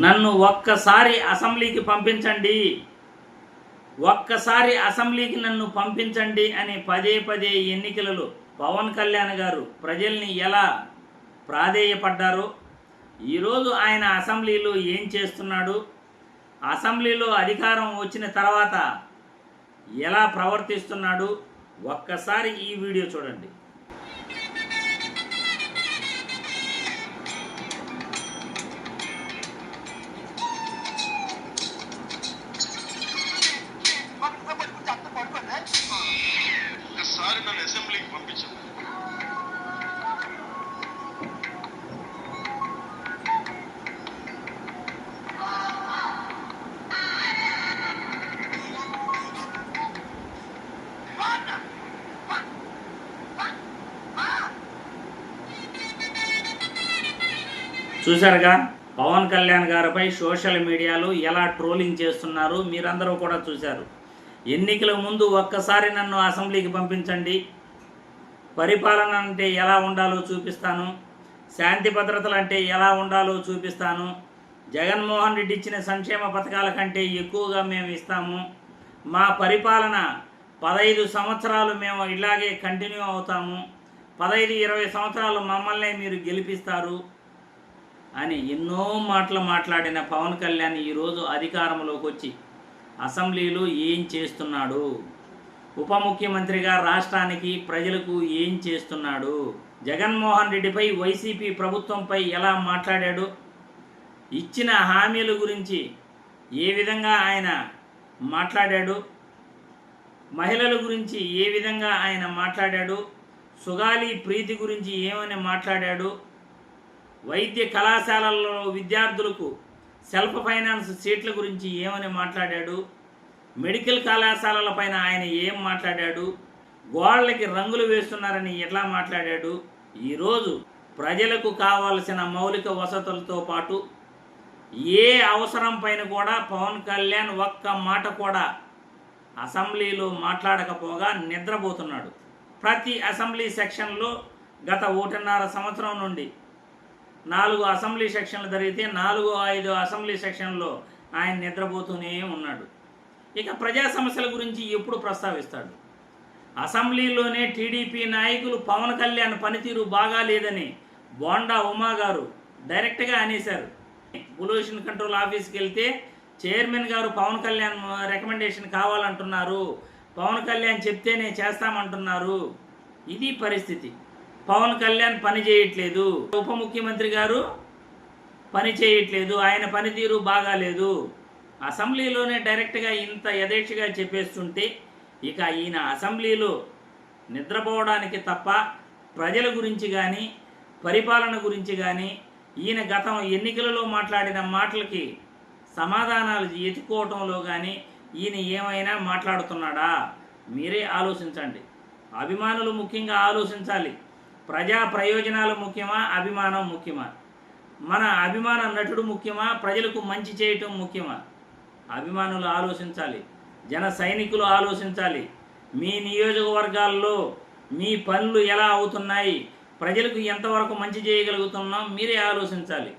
నన్ను ఒక్కసారి అసెంబ్లీకి పంపించండి. ఒక్కసారి అసెంబ్లీకి నన్ను పంపించండి అని పదే పదే ఎన్నికలలో పవన్ కళ్యాణ్ గారు ప్రజల్ని ఎలా ప్రాధేయపడ్డారో ఈరోజు ఆయన అసెంబ్లీలో ఏం చేస్తున్నాడు అసెంబ్లీలో అధికారం వచ్చిన తర్వాత ఎలా ప్రవర్తిస్తున్నాడు ఒక్కసారి ఈ వీడియో చూడండి. చూశారుగా? పవన్ కళ్యాణ్ గారిపై సోషల్ మీడియాలో ఎలా ట్రోలింగ్ చేస్తున్నారు మీరందరూ కూడా చూశారు. ఎన్నికల ముందు ఒక్కసారి నన్ను అసెంబ్లీకి పంపించండి. పరిపాలన అంటే ఎలా ఉండాలో చూపిస్తాను. శాంతి భద్రతలు అంటే ఎలా ఉండాలో చూపిస్తాను. జగన్మోహన్ రెడ్డి ఇచ్చిన సంక్షేమ పథకాల కంటే ఎక్కువగా మేము ఇస్తాము. మా పరిపాలన పదహైదు సంవత్సరాలు మేము ఇలాగే కంటిన్యూ అవుతాము. పదహైదు ఇరవై సంవత్సరాలు మమ్మల్ని మీరు గెలిపిస్తారు. అని ఎన్నో మాటలు మాట్లాడిన పవన్ కళ్యాణ్ ఈరోజు అధికారంలోకి వచ్చి అసెంబ్లీలో ఏం చేస్తున్నాడు? ఉప ముఖ్యమంత్రిగా రాష్ట్రానికి ప్రజలకు ఏం చేస్తున్నాడు? జగన్మోహన్ రెడ్డిపై వైసీపీ ప్రభుత్వంపై ఎలా మాట్లాడాడు? ఇచ్చిన హామీల గురించి ఏ విధంగా ఆయన మాట్లాడాడు? మహిళల గురించి ఏ విధంగా ఆయన మాట్లాడాడు? సుగాలి ప్రీతి గురించి ఏమని మాట్లాడాడు? వైద్య కళాశాలల్లో విద్యార్థులకు సెల్ఫ్ ఫైనాన్స్ సీట్ల గురించి ఏమని మాట్లాడాడు? మెడికల్ కళాశాలల పైన ఆయన ఏం మాట్లాడాడు? గోళ్ళకి రంగులు వేస్తున్నారని ఎట్లా మాట్లాడాడు? ఈరోజు ప్రజలకు కావాల్సిన మౌలిక వసతులతో పాటు ఏ అవసరం పైన కూడా పవన్ కళ్యాణ్ ఒక్క మాట కూడా అసెంబ్లీలో మాట్లాడకపోగా నిద్రపోతున్నాడు. ప్రతి అసెంబ్లీ సెక్షన్లో గత ఒకటిన్నర సంవత్సరం నుండి నాలుగు అసెంబ్లీ సెక్షన్లు జరిగితే నాలుగు ఐదు అసెంబ్లీ సెక్షన్లో ఆయన నిద్రపోతూనే ఉన్నాడు. ఇక ప్రజా సమస్యల గురించి ఎప్పుడు ప్రస్తావిస్తాడు? అసెంబ్లీలోనే టీడీపీ నాయకులు పవన్ కళ్యాణ్ పనితీరు బాగాలేదని బోండా ఉమా గారు డైరెక్ట్గా అనేశారు. పొల్యూషన్ కంట్రోల్ ఆఫీస్కి వెళ్తే చైర్మన్ గారు పవన్ కళ్యాణ్ రికమెండేషన్ కావాలంటున్నారు. పవన్ కళ్యాణ్ చెప్తేనే చేస్తామంటున్నారు. ఇది పరిస్థితి. పవన్ కళ్యాణ్ పని చేయట్లేదు. ఉప ముఖ్యమంత్రి గారు పని చేయట్లేదు. ఆయన పనితీరు బాగాలేదు. అసెంబ్లీలోనే డైరెక్ట్గా ఇంత యథేచ్ఛగా చెప్పేస్తుంటే ఇక ఈయన అసెంబ్లీలో నిద్రపోవడానికి తప్ప ప్రజల గురించి కానీ పరిపాలన గురించి కానీ ఈయన గతం ఎన్నికలలో మాట్లాడిన మాటలకి సమాధానాలు ఎత్తుకోవటంలో కానీ ఈయన ఏమైనా మాట్లాడుతున్నాడా? మీరే ఆలోచించండి. అభిమానులు ముఖ్యంగా ఆలోచించాలి. ప్రజా ప్రయోజనాలు ముఖ్యమా? అభిమానం ముఖ్యమా? మన అభిమాన నటుడు ముఖ్యమా? ప్రజలకు మంచి చేయటం ముఖ్యమా? అభిమానులు ఆలోచించాలి. జన సైనికులు ఆలోచించాలి. మీ నియోజకవర్గాల్లో మీ పనులు ఎలా అవుతున్నాయి? ప్రజలకు ఎంతవరకు మంచి చేయగలుగుతున్నాం? మీరే ఆలోచించాలి.